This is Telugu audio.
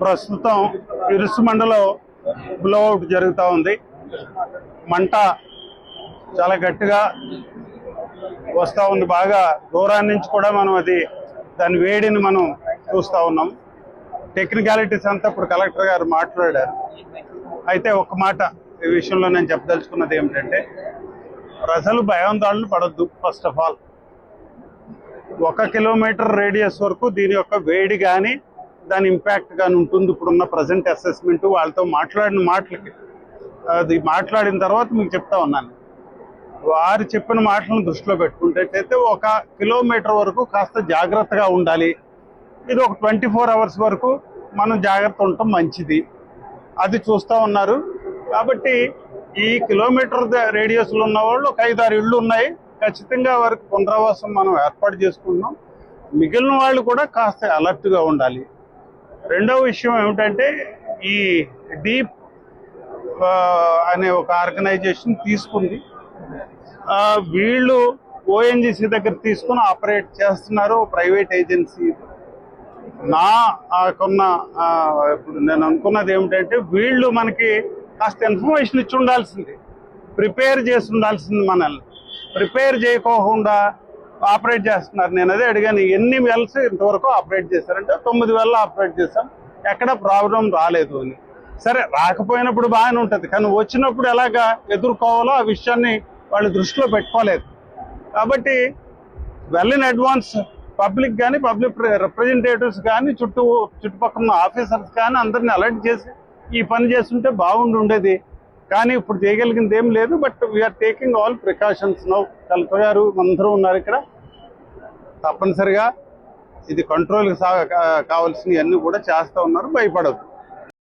ప్రస్తుతం ఇరుసు మండలో బ్లోఅవుట్ జరుగుతూ ఉంది. మంట చాలా గట్టిగా వస్తూ ఉంది. బాగా దూరాన్ని నుంచి కూడా మనం అది దాని వేడిని మనం చూస్తూ ఉన్నాం. టెక్నికాలిటీస్ అంతా ఇప్పుడు కలెక్టర్ గారు మాట్లాడారు. అయితే ఒక మాట ఈ విషయంలో నేను చెప్పదలుచుకున్నది ఏమిటంటే ప్రజలు భయాందోళన పడొద్దు ఫస్ట్ ఆఫ్ ఆల్. ఒక కిలోమీటర్ రేడియస్ వరకు దీని యొక్క వేడి కానీ దాని ఇంపాక్ట్ కానీ ఉంటుంది ఇప్పుడున్న ప్రజెంట్ అసెస్మెంట్ వాళ్ళతో మాట్లాడిన మాటలకి. అది మాట్లాడిన తర్వాత మీకు చెప్తా ఉన్నాను. వారు చెప్పిన మాటలను దృష్టిలో పెట్టుకుంటే ఒక కిలోమీటర్ వరకు కాస్త జాగ్రత్తగా ఉండాలి. ఇది ఒక ట్వంటీ ఫోర్ అవర్స్ వరకు మనం జాగ్రత్త ఉండటం మంచిది. అది చూస్తూ ఉన్నారు. కాబట్టి ఈ కిలోమీటర్ రేడియస్లో ఉన్న వాళ్ళు ఒక ఐదు ఆరు ఇళ్ళు ఉన్నాయి. ఖచ్చితంగా వారికి పునరావాసం మనం ఏర్పాటు చేసుకుంటున్నాం. మిగిలిన వాళ్ళు కూడా కాస్త అలర్ట్గా ఉండాలి. రెండవ విషయం ఏమిటంటే ఈ డీప్ అనే ఒక ఆర్గనైజేషన్ తీసుకుంది. వీళ్ళు ఓఎన్జిసి దగ్గర తీసుకుని ఆపరేట్ చేస్తున్నారు ప్రైవేట్ ఏజెన్సీ. నా కొన్న ఇప్పుడు నేను అనుకున్నది ఏమిటంటే వీళ్ళు మనకి కాస్త ఇన్ఫర్మేషన్ ఇచ్చి ఉండాల్సింది. ప్రిపేర్ చేసి ఉండాల్సింది మనల్ని. ప్రిపేర్ చేయకోకుండా ఆపరేట్ చేస్తున్నారు. నేను అదే అడిగాను ఎన్ని వెల్స్ ఇంతవరకు ఆపరేట్ చేశారంటే తొమ్మిది వేల ఆపరేట్ చేశాం. ఎక్కడ ప్రాబ్లం రాలేదు అని. సరే రాకపోయినప్పుడు బాగానే ఉంటుంది కానీ వచ్చినప్పుడు ఎలాగా ఎదుర్కోవాలో ఆ విషయాన్ని వాళ్ళు దృష్టిలో పెట్టుకోలేదు. కాబట్టి వెళ్ళిన అడ్వాన్స్ పబ్లిక్ కానీ పబ్లిక్ రిప్రజెంటేటివ్స్ కానీ చుట్టూ చుట్టుపక్కల ఉన్న ఆఫీసర్స్ కానీ అందరిని అలర్ట్ చేసి ఈ పని చేస్తుంటే బాగుండి ఉండేది. కానీ ఇప్పుడు చేయగలిగింది ఏం లేదు but we are taking all precautions now collector garu అందరూ ఉన్నారు ఇక్కడ. తప్పనిసరిగా ఇది కంట్రోల్ కావాల్సినవన్నీ కూడా చేస్తూ ఉన్నారు భయపడద్దు.